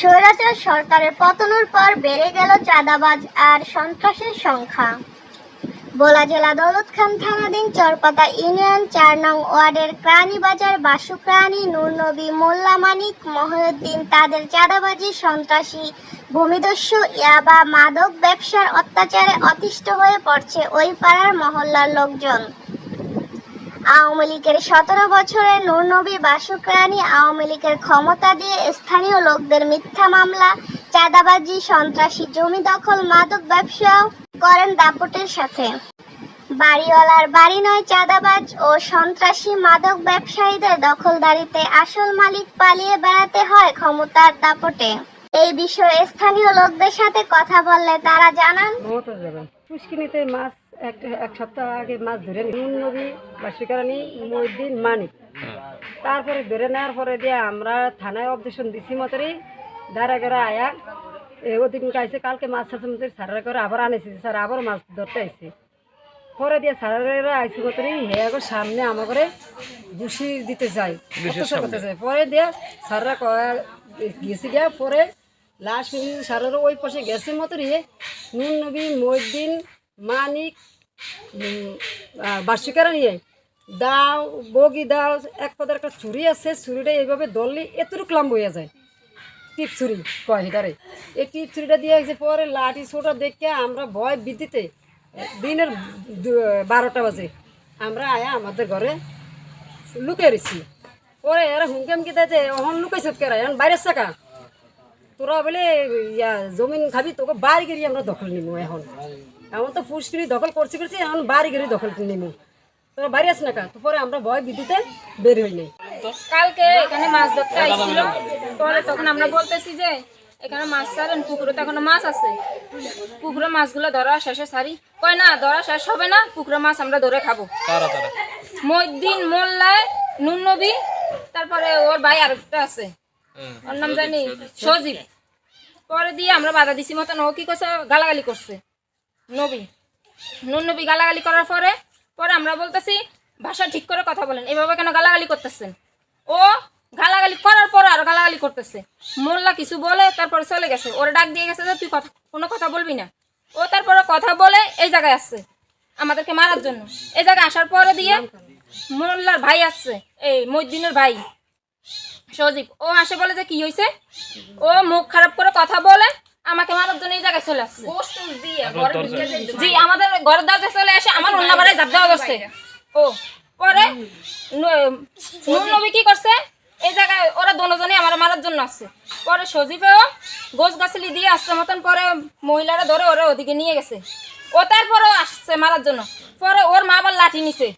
স্বৈরাচার সরকারের পতনের পর বেড়ে গেল চাঁদাবাজ আর সন্ত্রাসের সংখ্যা। বোলা জেলা দৌলতখান থানাধীন চরপাতা ইউনিয়ন চার নং ওয়ার্ডের ক্রানীবাজার বাসুক্রানী নূরনবী মোল্লা মানিক মহিউদ্দিন তাদের চাঁদাবাজি, সন্ত্রাসী, ভূমিদস্যু ইয়াবা মাদক ব্যবসার অত্যাচারে অতিষ্ঠ হয়ে পড়ছে ওই পাড়ার মহল্লার লোকজন। আওয়ামী লীগের সতেরো বছরের নূরনবী বাসুকরানী আওয়ামী লীগের ক্ষমতা দিয়ে স্থানীয় লোকদের মিথ্যা মামলা, চাঁদাবাজি, সন্ত্রাসী, জমি দখল, মাদক ব্যবসাও করেন দাপটের সাথে। বাড়িওয়ালার বাড়ি নয়, চাঁদাবাজ ও সন্ত্রাসী মাদক ব্যবসায়ীদের দখলদারিতে আসল মালিক পালিয়ে বেড়াতে হয় ক্ষমতার দাপটে। এই বিষয়ে স্থানীয় লোকদের সাথে কথা বললে তারা জানান মাছ এক এক সপ্তাহ আগে মাছ ধরে নুন নবী বাসিকারানি মহিদ্দিন মানিক। তারপরে ধরে নেওয়ার পরে দিয়ে আমরা থানায় অবজেকশন দিছি মতোই দাঁড়া করে আয়া। এ ওদিন আইসে কালকে মাছ আছে মতো সারা করে আবার আনেছি। স্যার আবার মাছ ধরতে আইসি পরে দিয়ে সারা আইসি মতোই হে আগর সামনে আমার করে ঘুষি দিতে চাই করতে চাই পরে দিয়ে সাররা গেছি গিয়া পরে লাস্ট মিনিট সারের ওই পাশে গেছে মতো রে নুন নবী মহিদ্দিন মানিক বার্ষিকারা নিয়ে দাও, বগি দাও, এক পদের একটা ছুরি আছে, ছুরিটা এইভাবে ধরলে এতটুকু লাম্ব বইয়া যায়। টিপ ছুরি, কয় এই টিপ ছুরিটা দিয়ে গেছে পরে লাঠি ছোটা দেখে আমরা ভয় বিদ্যুতে দিনের বারোটা বাজে। আমরা আয়া আমাদের ঘরে লুকে রেছি পরে এরা হুমকাম কি দেয় অহন লুকাইছত কেরা এখন বাইরের চাকা? তোরা বলে, ইয়া, জমিন খাবি, তোকে বাড়ি গেড়ি আমরা দখল নিবো এখন। এমন তো পুষ্করি দখল করছি করছি এখন বাড়ি গেড়ি দখল নিবো তোরা বাড়ি আস না কা তো পরে আমরা ভয় বিদ্যুতে বের হই নাই। কালকে এখানে মাছ ধরতে আইছিল। পরে তখন আমরা বলতেছি যে এখানে মাছ ছাড়েন পুকুরে তো এখনও মাছ আছে। পুকুরে মাছগুলো ধরা শেষে সারি কয় না ধরা শেষ হবে না পুকুরে মাছ আমরা ধরে খাব। কারা মোল্লায় নুন নবী তারপরে ওর ভাই আরেকটা আছে। ওর নাম জানি সজীব। পরে দিয়ে আমরা বাধা দিছি মতন। ও কি করছে? গালাগালি করছে। নবী। নুন নবী গালাগালি করার পরে পরে আমরা বলতেছি, ভাষা ঠিক করে কথা বলেন। এভাবে কেন গালাগালি করতেছেন? ও গালাগালি করার পর আর গালাগালি করতেছে। মোল্লা কিছু বলে, তারপরে চলে গেছে। ওরা ডাক দিয়ে গেছে যে, তুই কথা, কোনো কথা বলবি না। ও তারপরে কথা বলে এই জায়গায় আসছে, আমাদেরকে মারার জন্য। এই জায়গায় আসার পরে দিয়ে মোল্লার ভাই আসছে, এই মহিদ্দিনের ভাই, সজীব। ও আসে বলে যে, কি হয়েছে ও মুখ খারাপ করে কথা বলে আমাকে মারার জন্য এই জায়গায় চলে আসছে। জি আমাদের ঘরের দরজা চলে আসে আমার অন্য বারে জাপ দেওয়া করছে। ও পরে নবী কি করছে? এই জায়গায় ওরা দুজনে আমার মারার জন্য আসছে। পরে সজীবেও গোছ গাছলি দিয়ে আসছে মতন পরে মহিলারা ধরে ওরা ওদিকে নিয়ে গেছে। ও তারপরেও আসছে মারার জন্য। পরে ওর মা আবার লাঠি নিছে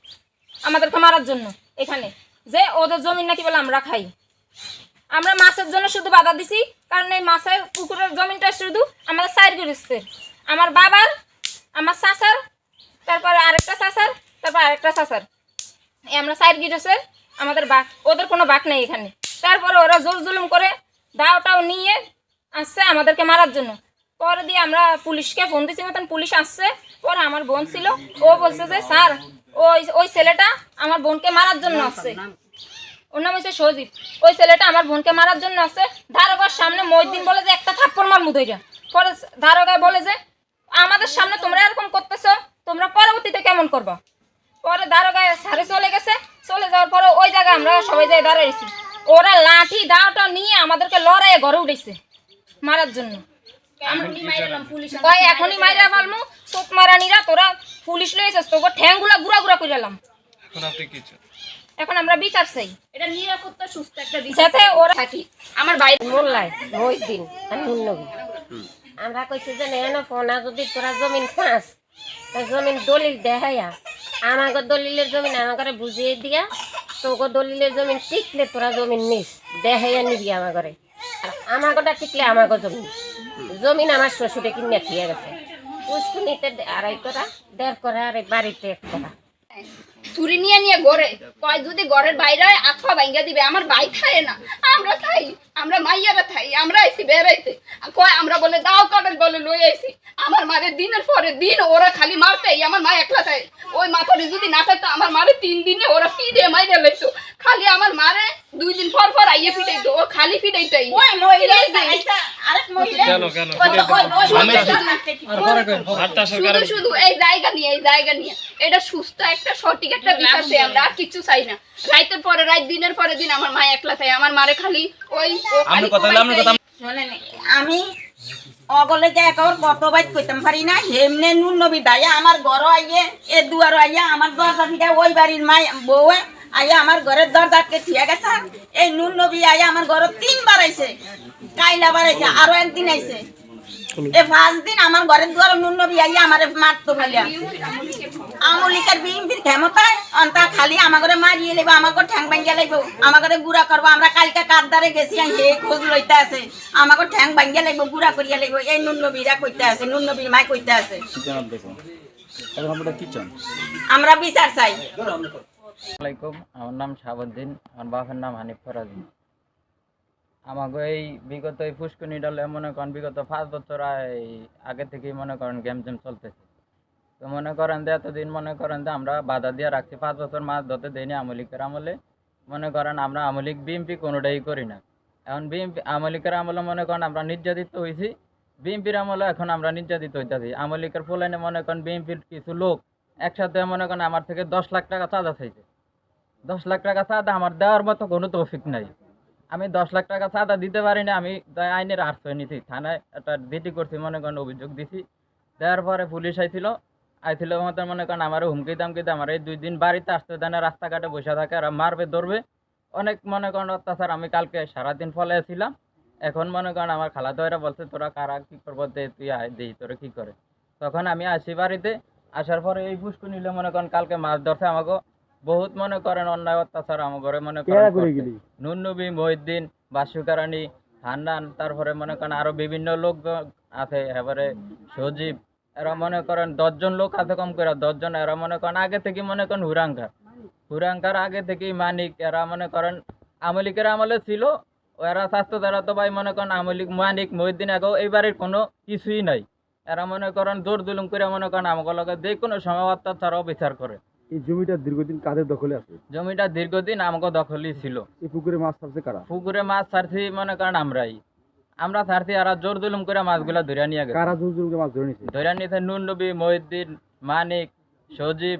আমাদেরকে মারার জন্য এখানে। যে ওদের জমি নাকি বলে আমরা খাই। আমরা মাছের জন্য শুধু বাধা দিছি কারণ এই মাছের পুকুরের জমিনটা শুধু আমাদের সাইড গৃহস্থের। আমার বাবার, আমার চাচার তারপরে আরেকটা চাচার তারপর আরেকটা এই আমরা সাইড গৃহস্থের, আমাদের বাঘ, ওদের কোনো বাঘ নেই এখানে। তারপরে ওরা জোর জুলুম করে দাওটাও নিয়ে আসছে আমাদেরকে মারার জন্য। পরে দিয়ে আমরা পুলিশকে ফোন দিছি, মতন পুলিশ আসছে। পরে আমার বোন ছিল, ও বলছে যে, স্যার, ওই ওই ছেলেটা আমার বোনকে মারার জন্য আসছে। ওর নাম হচ্ছে সজীব। ওই ছেলেটা আমার বোনকে মারার জন্য আছে। ধারকার সামনে মহিদ্দিন বলে যে একটা থাপ্পড় মার মুদইরা পরে ধারকায় বলে যে আমাদের সামনে তোমরা এরকম করতেছো তোমরা পরবর্তীতে কেমন করবা? পরে দারোগায় সারে চলে গেছে। চলে যাওয়ার পরে ওই জায়গায় আমরা সবাই যাই দাঁড়াইছি। ওরা লাঠি দাওটা নিয়ে আমাদেরকে লড়াইয়ে ঘরে উঠেছে মারার জন্য। কয় এখনই মাইরা পালমু চোখ মারানিরা তোরা পুলিশ লইছিস তোকে ঠ্যাংগুলা গুড়া গুড়া করে এলাম এখন আমরা বিচার চাই। এটা নিরাপত্তা সুস্থ একটা দিক যাতে ওরা থাকি। আমার বাইরে মোল্লাই মহিদ্দিন আর নুনবী আমরা কইছি যে নেন ফোনা যদি তোরা জমিন তাই জমিন দলিল দেখাইয়া আমাকে দলিলের জমিন আমাকে বুঝিয়ে দিয়া তোকে দলিলের জমিন টিকলে তোরা জমিন নিস দেখাইয়া নিবি আমার ঘরে আর আমাকেটা টিকলে আমাকে জমিন। জমিন আমার শ্বশুরে কিনে খেয়ে গেছে। পুষ্কুনিতে আড়াই করা দেড় করা আর বাড়িতে এক করা। ছুরি নিয়ে নিয়ে গড়ে কয়, যদি ঘরের বাইরে হয়, আখা ভাঙ্গা দিবে। আমার ভাই খায় না। আমরা খাই। আমরা মাইয়ারা খাই। আমরা আইসি বেড়াইতে কয়, আমরা বলে, দাও কাটার বলে লই আইসি আমার মারে দিনের পরে দিন ওরা খালি মারতে আমার মা একলা থাকে ওই মাথারে যদি না থাকতো, আমার মারে তিন দিনে ওরা ফিরে মাইরে লাইতো। খালি আমার মারে দুই দিন পর পর আইয়ে ফিটাইতো ও খালি ফিটাইতাই ওই মহিলা আরেক মহিলা শুধু শুধু এই জায়গা নিয়ে এই জায়গা নিয়ে। এটা সুস্থ একটা সঠিক একটা বিচার চাই আমরা আর কিচ্ছু চাই না। রাইতের পরে রাত দিনের পরে দিন আমার মা একলা থাকে। আমার মারে খালি ওই। শোনেন আমি অগলে যে একর কত বাইত কইতাম পারি না। হেমনে নুন নবী দাইয়া আমার ঘর আইয়ে এ দুয়ার আইয়া আমার দরজা ফিটা ওই বাড়ির মাই বউ আইয়া আমার ঘরের দরজাকে ঠিক গেছে। এই নুন নবী আইয়া আমার ঘর তিনবার আইছে। কাইলা বার আইছে আরও একদিন আইছে। এ পাঁচ দিন আমার ঘরের দুয়ার নুন নবী আইয়া আমারে মারতো ফেলিয়া আমলিকার বিএমপির ক্ষমতায় অন্তা খালি আমার ঘরে মারিয়ে লেবো আমার ঘরে ঠ্যাং ভাঙ্গিয়া লাগবো আমার ঘরে গুড়া করব। আমরা কালকে কারদারে গেছি হে খোঁজ লইতে আছে। আমার ঘরে ঠ্যাং ভাঙ্গিয়া লাগবো গুড়া করিয়া লাগবো এই নুন নবীরা কইতে আছে নুন নবীর মাই কইতে আছে। আমরা বিচার চাই। আলাইকুম আমার নাম শাহাবুদ্দিন, আমার বাপের নাম হানিফ ফরাজি। আমাকে এই বিগত এই পুষ্করণী ডালে মনে করেন বিগত পাঁচ বছর আগে থেকেই মনে করেন গেম জেম চলতেছে। তো মনে করেন যে এতদিন মনে করেন যে আমরা বাধা দিয়ে রাখছি, পাঁচ বছর মাছ ধরতে দেয়নি আমলিকের আমলে। মনে করেন আমরা আমলিক বিএমপি কোনোটাই করি না। এখন বিএমপি আমলিকের আমলে মনে করেন আমরা নির্যাতিত হয়েছি বিএমপির আমলে এখন আমরা নির্যাতিত হইতেছি। আমলিকের ফলাইনে মনে করেন বিএমপির কিছু লোক একসাথে মনে করেন আমার থেকে দশ লাখ টাকা চাঁদা চাইছে। দশ লাখ টাকা চাঁদা আমার দেওয়ার মতো কোনো তৌফিক নাই। আমি দশ লাখ টাকা চাঁদা দিতে পারি না, আমি আইনের আশ্রয় নিছি। থানায় একটা ডিটি করছি, মনে করেন অভিযোগ দিছি। দেওয়ার পরে পুলিশ আইছিল আইছিল মতো মনে করেন আমার হুমকি দামকি আমার এই দুই দিন বাড়িতে আসতে দেয় না, রাস্তাঘাটে বসে থাকে আর মারবে, ধরবে। অনেক মনে করেন অত্যাচার, আমি কালকে সারাদিন ফলে ছিলাম। এখন মনে করেন আমার খালাতো এরা বলছে, তোরা কারা, কি করব? দে, তুই আয় দেই তোরা কী করে? তখন আমি আসি বাড়িতে, আসার পরে এই পুষ্কু নিলে মনে করেন কালকে মাছ ধরছে আমাকে বহুত মনে করেন অন্যায় অত্যাচার আমার ঘরে মনে করেন। নুননবী মহিউদ্দিন বাসুকারানি হান্নান তারপরে মনে করেন আরও বিভিন্ন লোক আছে এবারে সজীব এরা মনে করেন দশজন লোক আছে কম করে দশজন এরা মনে করেন আগে থেকে মনে করেন হুরাঙ্কা হুরাঙ্কার আগে থেকেই মানিক এরা মনে করেন আমলিকের আমলে ছিল এরা স্বাস্থ্য তারা তো ভাই মনে করেন আমলিক মানিক মহিউদ্দিন আগেও এইবারের কোনো কিছুই নাই এরা মনে করেন জোর জুলুম করে মনে করেন আমাকে লগে যে কোনো সময় অত্যাচার বিচার করে এই জমিটা দীর্ঘদিন কাদের দখলে আছে? জমিটা দীর্ঘদিন আমাকে দখলই ছিল। এই পুকুরে মাছ ছাড়ছে কারা? পুকুরে মাছ ছাড়ছি মনে করেন আমরাই। আমরা ছাড়ছি আর জোর জুলুম করে মাছগুলা ধরে নিয়ে গেছে। কারা জোর মাছ ধরে নিছে? ধরে নিয়েছে নুন নবী মহিউদ্দিন মানিক সজীব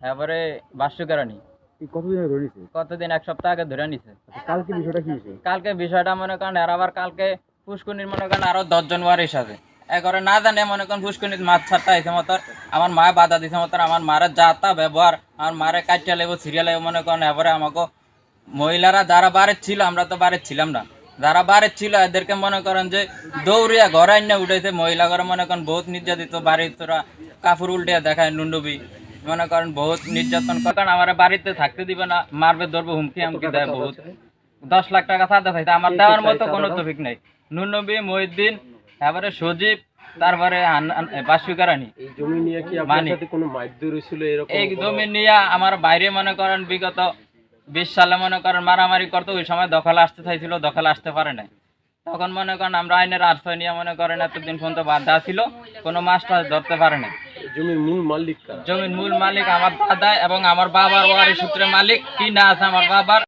তারপরে বাস্যকারানি এই কতদিন ধরে নিছে? কতদিন? এক সপ্তাহ আগে ধরে নিছে। আচ্ছা, কালকে বিষয়টা কি কালকে বিষয়টা মনে করেন আর আবার কালকে পুষ্কনির মনে করেন আরও দশজন ওয়ারিস আছে। একবারে না জানে মনে করেন পুষ্কনির মাছ ছাড়তে আইসে মতো। আমার মা বাধা দিছে মতো আমার মারের যা তা ব্যবহার আমার মারে কাটিয়া লেবো সিরিয়াল লেবো মনে করেন এবারে আমাকে মহিলারা যারা বারে ছিল আমরা তো বারে ছিলাম না। যারা বারে ছিল এদেরকে মনে করেন যে দৌড়িয়া ঘর আইনে উঠেছে মহিলা ঘরে মনে করেন বহুত নির্যাতিত বাড়ির তোরা কাপড় উল্টিয়া দেখায় নুন্ডুবি। মনে করেন বহুত নির্যাতন করে। কারণ আমার বাড়িতে থাকতে দিবে না মারবে ধরবে হুমকি হামকি দেয় বহুত। দশ লাখ টাকা চাঁদা চাইতে আমার দেওয়ার মতো কোনো তফিক নেই। নুনবী মহিউদ্দিন তারপরে সজীব তারপরে বাসুকারানি এই জমি নিয়ে কি আপনার সাথে কোনো মারধর হয়েছিল এরকম? এই জমি নিয়ে আমার বাইরে মনে করেন বিগত বিশ সালে মনে করেন মারামারি করতে ওই সময় দখল আসতে চাইছিল দখল আসতে পারে নাই। তখন মনে করেন আমরা আইনের আশ্রয় নিয়ে মনে করেন এতদিন পর্যন্ত বাধা ছিল কোনো মাছ টাছ ধরতে পারে নাই। জমির মূল মালিক জমির মূল মালিক আমার দাদা এবং আমার বাবার ওয়ারি সূত্রে মালিক কি না আছে আমার বাবার।